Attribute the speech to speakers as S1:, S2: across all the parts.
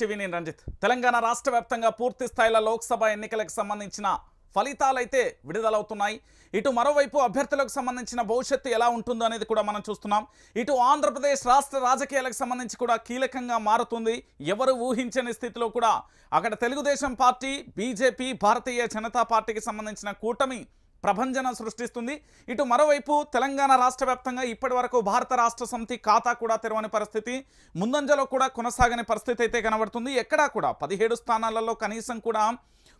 S1: TV నేను రంజిత్. తెలంగాణ రాష్ట్ర వ్యాప్తంగా పూర్తి స్థాయిలో లోక్సభ ఎన్నికలకు సంబంధించిన ఫలితాలైతే విడుదలవుతున్నాయి. ఇటు మరోవైపు అభ్యర్థులకు సంబంధించిన భవిష్యత్తు ఎలా ఉంటుందో అనేది కూడా మనం చూస్తున్నాం. ఇటు ఆంధ్రప్రదేశ్ రాష్ట్ర రాజకీయాలకు సంబంధించి కూడా కీలకంగా మారుతుంది. ఎవరు ఊహించని స్థితిలో కూడా అక్కడ Telugu Desam party B J P Bharatiya Janata పార్టీకి సంబంధించిన కూటమి ప్రభంజనం సృష్టిస్తుంది. ఇటు మరోవైపు తెలంగాణ రాష్ట్ర వ్యాప్తంగా ఇప్పటి వరకు భారత రాష్ట్ర సమితి ఖాతా కూడా తెరవని పరిస్థితి ముందంజలో కూడా కొనసాగని పరిస్థితి అయితే కనబడుతుంది. ఎక్కడా కూడా పదిహేడు స్థానాలలో కనీసం కూడా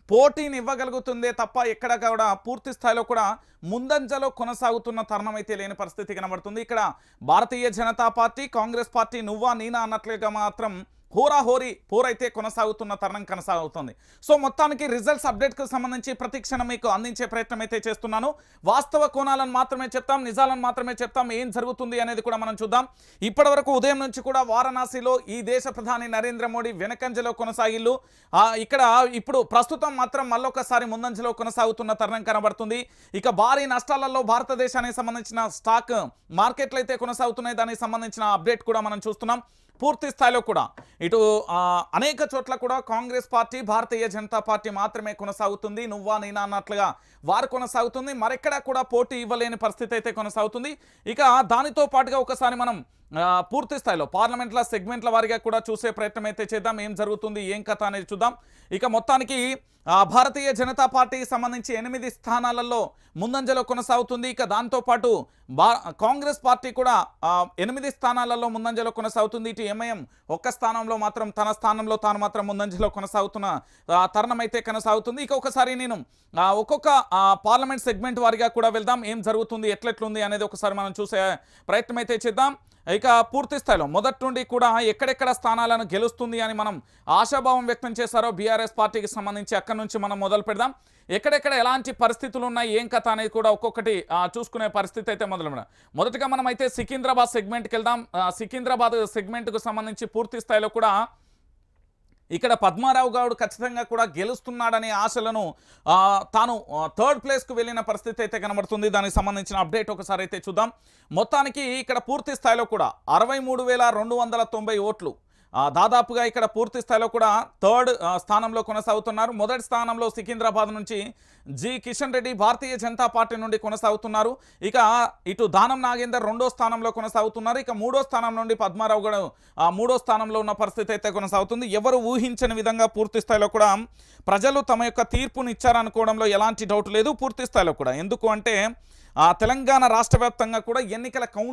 S1: పోటీని ఇవ్వగలుగుతుందే తప్ప ఎక్కడ కూడా పూర్తి స్థాయిలో కూడా ముందంజలో కొనసాగుతున్న తరుణం అయితే లేని పరిస్థితి కనబడుతుంది. ఇక్కడ Bharatiya Janata party Congress party నువ్వా నేనా అన్నట్లుగా మాత్రం హోరాహోరీ పోరైతే కొనసాగుతున్న తరుణం కొనసాగుతుంది. సో మొత్తానికి రిజల్ట్స్ అప్డేట్కి సంబంధించి ప్రతి క్షణం మీకు అందించే ప్రయత్నం అయితే చేస్తున్నాను. వాస్తవ కోణాలను మాత్రమే చెప్తాం నిజాలను మాత్రమే చెప్తాం ఏం జరుగుతుంది అనేది కూడా మనం చూద్దాం. ఇప్పటివరకు ఉదయం నుంచి కూడా వారణాసిలో ఈ దేశ ప్రధాని నరేంద్ర మోడీ వెనకంజలో కొనసాగిల్లు. ఇక్కడ ఇప్పుడు ప్రస్తుతం మాత్రం మళ్ళొకసారి ముందంజలో కొనసాగుతున్న తరుణం కనబడుతుంది. ఇక భారీ నష్టాలలో భారతదేశానికి సంబంధించిన స్టాక్ మార్కెట్లు అయితే కొనసాగుతున్నాయి దానికి సంబంధించిన అప్డేట్ కూడా మనం చూస్తున్నాం. పూర్తి స్థాయిలో కూడా. ఇటు అనేక చోట్ల కూడా Congress party Bharatiya Janata party మాత్రమే కొనసాగుతుంది. నువ్వా నేనా అన్నట్లుగా వారు కొనసాగుతుంది. మరెక్కడా కూడా పోటీ ఇవ్వలేని పరిస్థితి అయితే కొనసాగుతుంది. ఇక దానితో పాటుగా ఒకసారి మనం పూర్తి స్థాయిలో పార్లమెంట్ల సెగ్మెంట్ల వారిగా కూడా చూసే ప్రయత్నం అయితే చేద్దాం. ఏం జరుగుతుంది ఏం కథ అనేది చూద్దాం. ఇక మొత్తానికి భారతీయ జనతా పార్టీకి సంబంధించి ఎనిమిది స్థానాలలో ముందంజలో కొనసాగుతుంది. ఇక దాంతోపాటు బా కాంగ్రెస్ పార్టీ కూడా ఎనిమిది స్థానాలలో ముందంజలో కొనసాగుతుంది. ఇటు ఎంఐఎం ఒక్క స్థానంలో మాత్రం తన స్థానంలో తాను మాత్రం ముందంజలో కొనసాగుతున్న తరుణం అయితే కొనసాగుతుంది. ఇక ఒకసారి నేను ఒక్కొక్క పార్లమెంట్ సెగ్మెంట్ వారిగా కూడా వెళ్దాం. ఏం జరుగుతుంది ఎట్లెట్లుంది అనేది ఒకసారి మనం చూసే ప్రయత్నం అయితే చేద్దాం. ఇక పూర్తి స్థాయిలో మొదటి నుండి కూడా ఎక్కడెక్కడ స్థానాలను గెలుస్తుంది అని మనం ఆశాభావం వ్యక్తం చేశారో బీఆర్ఎస్ పార్టీకి సంబంధించి అక్కడి నుంచి మనం మొదలు పెడదాం. ఎక్కడెక్కడ ఎలాంటి పరిస్థితులు ఉన్నాయి ఏం కథ అనేది కూడా ఒక్కొక్కటి చూసుకునే పరిస్థితి అయితే మొదలు మొదటగా మనం అయితే సికింద్రాబాద్ సెగ్మెంట్కి వెళ్దాం. సికింద్రాబాద్ సెగ్మెంట్కు సంబంధించి పూర్తి స్థాయిలో కూడా ఇక్కడ పద్మారావు గౌడ్ ఖచ్చితంగా కూడా గెలుస్తున్నాడనే ఆశలను తాను థర్డ్ ప్లేస్కు వెళ్ళిన పరిస్థితి అయితే కనబడుతుంది. దానికి సంబంధించిన అప్డేట్ ఒకసారి అయితే చూద్దాం. మొత్తానికి ఇక్కడ పూర్తి స్థాయిలో కూడా అరవై మూడు వేల రెండు వందల తొంభై ఓట్లు దాదాపుగా ఇక్కడ పూర్తి స్థాయిలో కూడా థర్డ్ స్థానంలో కొనసాగుతున్నారు. మొదటి స్థానంలో సికింద్రాబాద్ నుంచి జి కిషన్ రెడ్డి భారతీయ జనతా పార్టీ నుండి కొనసాగుతున్నారు. ఇక ఇటు దానం నాగేందర్ రెండో స్థానంలో కొనసాగుతున్నారు. ఇక మూడో స్థానం నుండి పద్మారావు గడు మూడో స్థానంలో ఉన్న పరిస్థితి అయితే కొనసాగుతుంది. ఎవరు ఊహించని విధంగా పూర్తి స్థాయిలో కూడా ప్రజలు తమ యొక్క తీర్పును ఇచ్చారనుకోవడంలో ఎలాంటి డౌట్ లేదు. పూర్తి స్థాయిలో కూడా. ఎందుకు అంటే ఆ తెలంగాణ రాష్ట్ర వ్యాప్తంగా కూడా ఎన్నికల కౌంట్